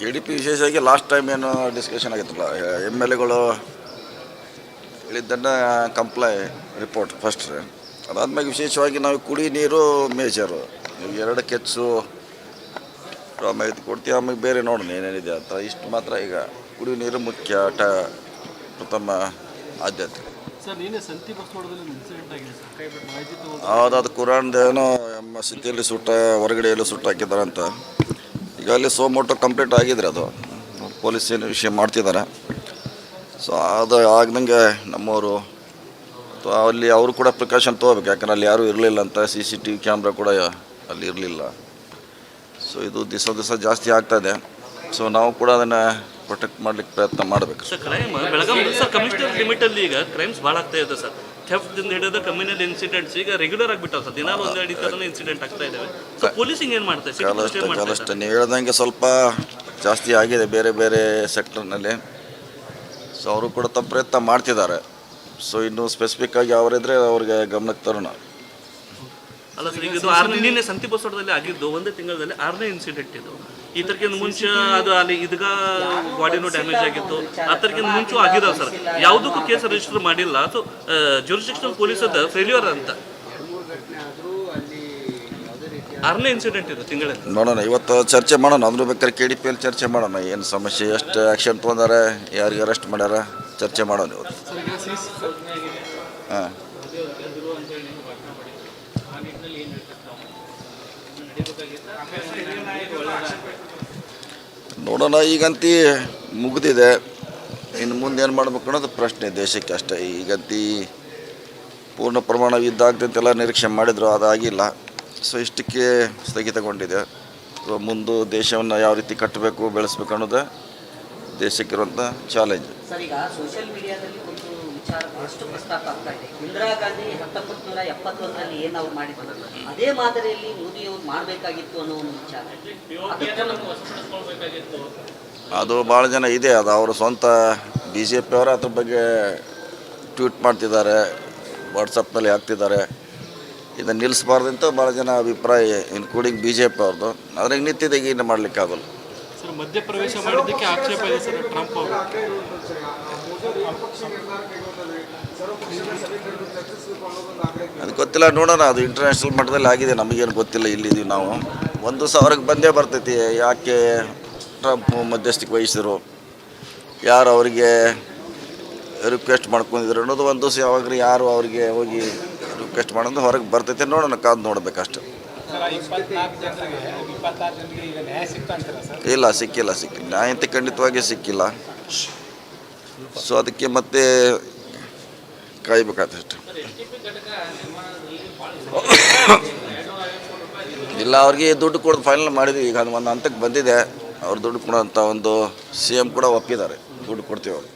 K D P ವಿಶೇಷವಾಗಿ last time ಏನು discussion ಆಗಿತ್ತಲ್ಲ ಎಂ ಎಲ್ ಎಗಳು ಹೇಳಿದ್ದನ್ನು ಕಂಪ್ಲೈ ರಿಪೋರ್ಟ್ ಫಸ್ಟ್ ಅದಾದ್ಮೇಲೆ ವಿಶೇಷವಾಗಿ ನಾವು ಕುಡಿ ನೀರು ಮೇಜರು ನೀವು ಎರಡು ಕೆಚ್ಚು ಆಮೇಲೆ ಇದು ಕೊಡ್ತೀವಿ ಆಮೇಲೆ ಬೇರೆ ನೋಡೋಣ ಏನೇನಿದೆ ಅಂತ. ಇಷ್ಟು ಮಾತ್ರ ಈಗ ಕುಡಿ ನೀರು ಮುಖ್ಯ ಟ ಪ್ರಥಮ ಆದ್ಯತೆ. ಹೌದು ಕುರಾನ್ದೇನೋ ಮಸೀದಿಯಲ್ಲಿ ಸುಟ್ಟ ಹೊರಗಡೆ ಎಲ್ಲೋ ಸುಟ್ಟು ಹಾಕಿದ್ದಾರೆ ಅಂತ ಈಗ ಅಲ್ಲಿ ಸೋಮೋಟೋ ಕಂಪ್ಲೀಟ್ ಆಗಿದ್ರೆ ಅದು. ಪೊಲೀಸ್ ಏನು ವಿಷಯ ಮಾಡ್ತಿದ್ದಾರೆ. ಸೊ ಅದು ಆಗ್ದಂಗೆ ನಮ್ಮವರು ಅಲ್ಲಿ ಅವರು ಕೂಡ ಪ್ರಿಕಾಷನ್ ತೊಗೋಬೇಕು. ಯಾಕಂದ್ರೆ ಅಲ್ಲಿ ಯಾರೂ ಇರಲಿಲ್ಲ ಅಂತ C C T V camera ಕೂಡ ಅಲ್ಲಿ ಇರಲಿಲ್ಲ. ಸೊ ಇದು ದಿವಸ ದಿವಸ ಜಾಸ್ತಿ ಆಗ್ತಾಯಿದೆ ಸೊ ನಾವು ಕೂಡ ಅದನ್ನು ಪ್ರೊಟೆಕ್ಟ್ ಮಾಡ್ಲಿಕ್ಕೆ ಪ್ರಯತ್ನ ಮಾಡಬೇಕು. Sir crime Belgaum sir commissioner limit ಅಲ್ಲಿ ಈಗ ಕ್ರೈಮ್ಸ್ ಭಾಳ ಆಗ್ತಾ ಇದೆ ಸರ್. ಥೆಫ್ಟ್ ಹಿಡಿದು ಕಮ್ಯುನಲ್ ಇನ್ಸಿಡೆಂಟ್ಸ್ ಈಗ ರೆಗ್ಯುಲರ್ ಆಗಿಬಿಟ್ಟಾವ ಸರ್. ದಿನಾಲು ಒಂದು ಎರಡು ಥರನೇ ಇನ್ಸಿಡೆಂಟ್ ಆಗ್ತಾ ಇದ್ದಾವೆ ಸೊ ಪೊಲೀಸಿಂಗ್ ಏನು ಮಾಡ್ತಾ ಕೆಲವಷ್ಟು ನೀವು ಹೇಳ್ದಂಗೆ ಸ್ವಲ್ಪ ಜಾಸ್ತಿ ಆಗಿದೆ ಬೇರೆ ಬೇರೆ ಸೆಕ್ಟರ್ನಲ್ಲಿ ಸೊ ಅವರು ಕೂಡ ತಮ್ಮ ಪ್ರಯತ್ನ ಮಾಡ್ತಿದ್ದಾರೆ. ಸೊ ಇನ್ನು ಸ್ಪೆಸಿಫಿಕ್ ಆಗಿ ಅವರಿದ್ರೆ ಅವ್ರಿಗೆ ಗಮನಕ್ಕೆ ತರೋಣ. ಅಲ್ಲ ಸರ್ ಈಗ ಇದು ನಿನ್ನೆ ಸಂತಿ ಬಸವಡದಲ್ಲಿ ಆಗಿದ್ದು ಒಂದೇ ತಿಂಗಳಲ್ಲಿ ಆರನೇ ಇನ್ಸಿಡೆಂಟ್ ಇದು. ಈ ತರಕ್ಕಿಂತ ಮುಂಚೆ ಅದು ಅಲ್ಲಿ ಇದಗ ಬಾಡಿನೂ ಡ್ಯಾಮೇಜ್ ಆಗಿತ್ತು ಅದಕ್ಕಿಂತ ಮುಂಚೆ ಆಗಿದಾವೆ ಸರ್ ಯಾವುದಕ್ಕೂ ಕೇಸ್ ರಿಜಿಸ್ಟರ್ ಮಾಡಿಲ್ಲ ಸೊ ಜುರಿಸ್ಟಿಕ್ಷನಲ್ ಪೊಲೀಸ್ ಅದ ಫೇಲ್ಯೂರ್ ಅಂತ ಆರನೇ ಇನ್ಸಿಡೆಂಟ್ ಇದು ತಿಂಗಳ ನೋಡೋಣ ಇವತ್ತು ಚರ್ಚೆ ಮಾಡೋಣ ಅದ್ರ ಬೇಕಾದ್ರೆ ಕೆ ಡಿ ಪಿ ಎಲ್ಲಿ ಚರ್ಚೆ ಮಾಡೋಣ ಏನು ಸಮಸ್ಯೆ ಎಷ್ಟು ಆ್ಯಕ್ಷನ್ ತೊಗೊಂಡಾರೆ ಯಾರಿಗೆ ಅರೆಸ್ಟ್ ಮಾಡ್ಯಾರ ಚರ್ಚೆ ಮಾಡೋಣ ಇವತ್ತು ಹಾಂ ನೋಡೋಣ, ಈಗಂತಿ ಮುಗಿದಿದೆ. ಇನ್ನು ಮುಂದೆ ಏನು ಮಾಡ್ಬೇಕು ಅನ್ನೋದು ಪ್ರಶ್ನೆ ದೇಶಕ್ಕೆ ಅಷ್ಟೇ. ಈಗಂತಿ ಪೂರ್ಣ ಪ್ರಮಾಣ ಯುದ್ಧ ಆಗ್ತಂತೆಲ್ಲ ನಿರೀಕ್ಷೆ ಮಾಡಿದ್ರು, ಅದಾಗಿಲ್ಲ. ಸೊ ಇಷ್ಟಕ್ಕೆ ಸ್ಥಗಿತಗೊಂಡಿದೆ. ಸೊ ಮುಂದೆ ದೇಶವನ್ನು ಯಾವ ರೀತಿ ಕಟ್ಟಬೇಕು, ಬೆಳೆಸ್ಬೇಕು ಅನ್ನೋದು ದೇಶಕ್ಕಿರುವಂಥ ಚಾಲೆಂಜ್ ಸರ್ ಈಗ ಸೋಷಿಯಲ್ ಮೀಡಿಯಾದಲ್ಲಿ ಒಂದು ವಿಚಾರ ಎಷ್ಟು ಪ್ರಸ್ತಾಪ ಆಗ್ತಾ ಇದೆ. ಇಂದಿರಾ ಗಾಂಧಿ ಹತ್ತೊಂಬತ್ತು ನೂರ ಎಪ್ಪತ್ತೊಂದರಲ್ಲಿ ಏನು ಅವ್ರು ಮಾಡಿದ್ರು? ಅದೇ ಮಾದರಿಯಲ್ಲಿ ಮೋದಿ ಅವ್ರು ಮಾಡಬೇಕಾಗಿತ್ತು ಅನ್ನೋ ಒಂದು ವಿಚಾರ. ಅದು ಭಾಳ ಜನ ಇದೆ. ಅದು ಅವರು ಸ್ವಂತ ಬಿ ಜೆ ಪಿಯವರು ಅದ್ರ ಬಗ್ಗೆ ಟ್ವೀಟ್ ಮಾಡ್ತಿದ್ದಾರೆ ವಾಟ್ಸಪ್ನಲ್ಲಿ ಹಾಕ್ತಿದ್ದಾರೆ. ಇದನ್ನು ನಿಲ್ಲಿಸಬಾರ್ದಂತ ಭಾಳ ಜನ ಅಭಿಪ್ರಾಯ ಇನ್ಕ್ಲೂಡಿಂಗ್ ಬಿ ಜೆ ಪಿ ಅವ್ರದ್ದು. ಅದ್ರಾಗ ನಿತ್ಯದಾಗ ಏನು ಮಾಡಲಿಕ್ಕಾಗಲ್ಲ. ಸರ್, ಮಧ್ಯಪ್ರವೇಶ ಮಾಡಿದ್ದಕ್ಕೆ ಆಕ್ಷೇಪ ಇದೆ ಸರ್, ಟ್ರಂಪ್ ಅವರು. ಅದು ಗೊತ್ತಿಲ್ಲ, ನೋಡೋಣ, ಅದು ಇಂಟರ್ನ್ಯಾಷನಲ್ ಮಟ್ಟದಲ್ಲಿ ಆಗಿದೆ, ನಮಗೇನು ಗೊತ್ತಿಲ್ಲ, ಇಲ್ಲಿದ್ದೀವಿ ನಾವು. ಒಂದು ಸಾವಿರಕ್ಕೆ ಬಂದೇ ಬರ್ತೈತಿ, ಯಾಕೆ ಟ್ರಂಪ್ ಮಧ್ಯಸ್ಥಿಕೆ ವಹಿಸಿದ್ರು, ಯಾರು ಅವರಿಗೆ ರಿಕ್ವೆಸ್ಟ್ ಮಾಡ್ಕೊಂಡಿದ್ರು ಅನ್ನೋದು ಒಂದು ದಿವಸ ಯಾವಾಗ ಯಾರು ಅವರಿಗೆ ಹೋಗಿ ರಿಕ್ವೆಸ್ಟ್ ಮಾಡೋದು ಹೊರಗೆ ಬರ್ತೈತೆ, ನೋಡೋಣ, ಕಾದು ನೋಡ್ಬೇಕಷ್ಟೆ. ಇಲ್ಲ, ಸಿಕ್ಕಿಲ್ಲ ಸಿಕ್ಕಿಲ್ಲ. ನ್ಯಾಯ ಅಂತ ಖಂಡಿತವಾಗಿ ಸಿಕ್ಕಿಲ್ಲ. ಸೊ ಅದಕ್ಕೆ ಮತ್ತೆ ಕಾಯ್ಬೇಕಾದಷ್ಟು. ಇಲ್ಲ, ಅವ್ರಿಗೆ ದುಡ್ಡು ಕೊಡೋದು ಫೈನಲ್ ಮಾಡಿದ್ವಿ. ಈಗ ಒಂದು ಹಂತಕ್ಕೆ ಬಂದಿದೆ. ಅವ್ರು ದುಡ್ಡು ಕೊಡೋಂಥ ಒಂದು ಸಿ ಕೂಡ ಒಪ್ಪಿದ್ದಾರೆ. ದುಡ್ಡು ಕೊಡ್ತೀವಿ ಅವ್ರು.